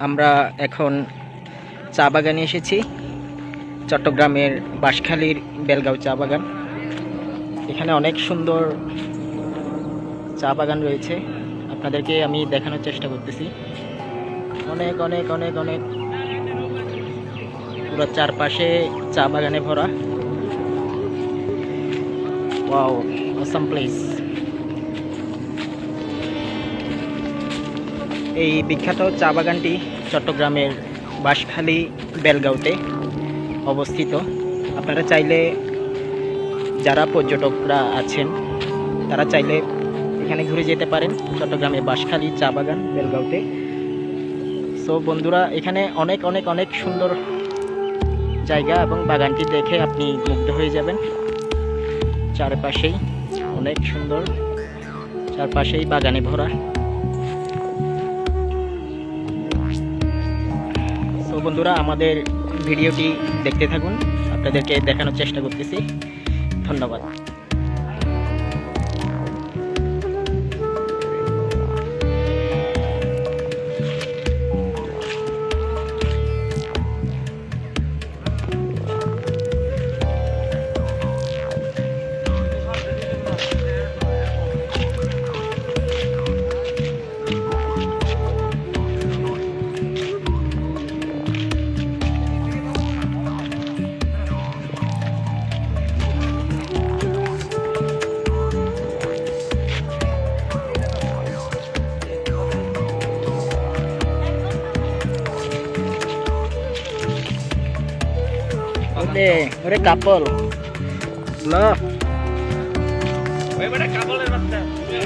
আমরা এখন চা বাগানে এসেছি। চট্টগ্রামের বাঁশখালীর বেলগাঁও চা বাগান। এখানে অনেক সুন্দর চা বাগান রয়েছে। আপনাদেরকে আমি দেখানোর চেষ্টা করতেছি। অনেক অনেক অনেক অনেক পুরো চারপাশে চা বাগানে ভরা। ওয়াও অসাম প্লেস এই বিখ্যাত চা বাগানটি চট্টগ্রামের বাঁশখালী, বেলগাঁওতে অবস্থিত। আপনারা চাইলে যারা পর্যটকরা আছেন, তারা চাইলে এখানে ঘুরে যেতে পারেন চট্টগ্রামের বাঁশখালী চা বাগান, বেলগাঁওতে। সো বন্ধুরা, এখানে অনেক অনেক অনেক সুন্দর জায়গা এবং বাগানটি দেখে আপনি মুগ্ধ হয়ে যাবেন। চারপাশেই, অনেক সুন্দর। চারপাশেই বাগানে ভরা। তো বন্ধুরা, আমাদের ভিডিওটি দেখতে থাকুন। আপনাদেরকে দেখানোর চেষ্টা করতেছি। ধন্যবাদ। ওরে ওরে কাপল। ল ওই বেটা কাবলের বাচ্চা তুই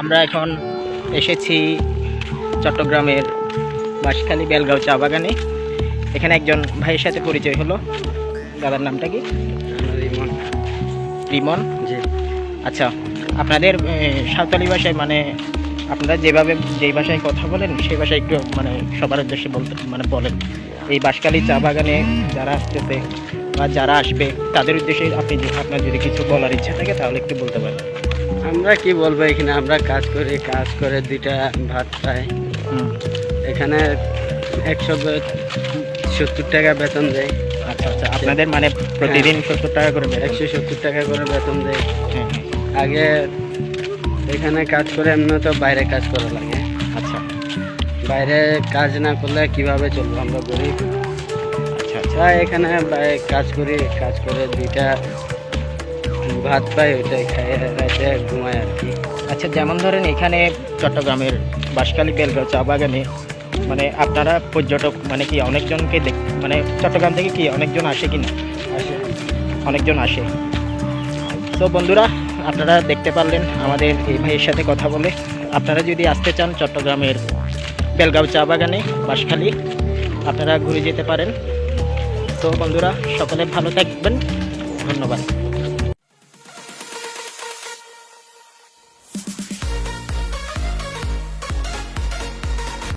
আমরা এখন এসেছি চট্টগ্রামের বাঁশখালী বেলগাঁও চা বাগানে। এখানে একজন ভাইয়ের সাথে পরিচয় হলো। দাদার নামটা কি? রিমন। রিমন জি। আচ্ছা আপনাদের সাঁওতালি ভাষায় মানে আপনারা যেভাবে যেই ভাষায় কথা বলেন সেই ভাষায় একটু মানে সবার উদ্দেশ্যে বলতে মানে বলেন। এই বাঁশখালী চা বাগানে যারা আসতেছে বা যারা আসবে তাদের উদ্দেশ্যে আপনি আপনার যদি কিছু বলার ইচ্ছা থাকে তাহলে একটু বলতে পারেন। আমরা কি বলব এখানে? আমরা কাজ করি কাজ করে দুইটা ভাত পাই এখানে একশো সত্তর টাকা বেতন দেয়। আচ্ছা আচ্ছা। আপনাদের মানে প্রতিদিন সত্তর টাকা করে? একশো সত্তর টাকা করে বেতন দেয়। হ্যাঁ হ্যাঁ, আগে এখানে কাজ করে এমনি তো বাইরে কাজ করা লাগে। আচ্ছা। বাইরে কাজ না করলে কীভাবে চলবো? আমরা গরিব। আচ্ছা আচ্ছা। এখানে কাজ করি কাজ করে দুইটা ভাত পাই ওইটাই খাই রাতে ঘুমাই আর কি। আচ্ছা যেমন ধরেন এখানে চট্টগ্রামের বাঁশখালী বেলগাঁও চা বাগানে মানে আপনারা পর্যটক মানে কি অনেকজনকে দেখ মানে চট্টগ্রাম থেকে কি অনেকজন আসে কি না আসে। অনেকজন আসে। তো বন্ধুরা আপনারা দেখতে পারলেন আমাদের এই ভাইয়ের সাথে কথা বলে। আপনারা যদি আসতে চান চট্টগ্রামের বেলগাঁও চা বাগানে বাঁশখালী আপনারা ঘুরে যেতে পারেন। তো বন্ধুরা সকলে ভালো থাকবেন। ধন্যবাদ।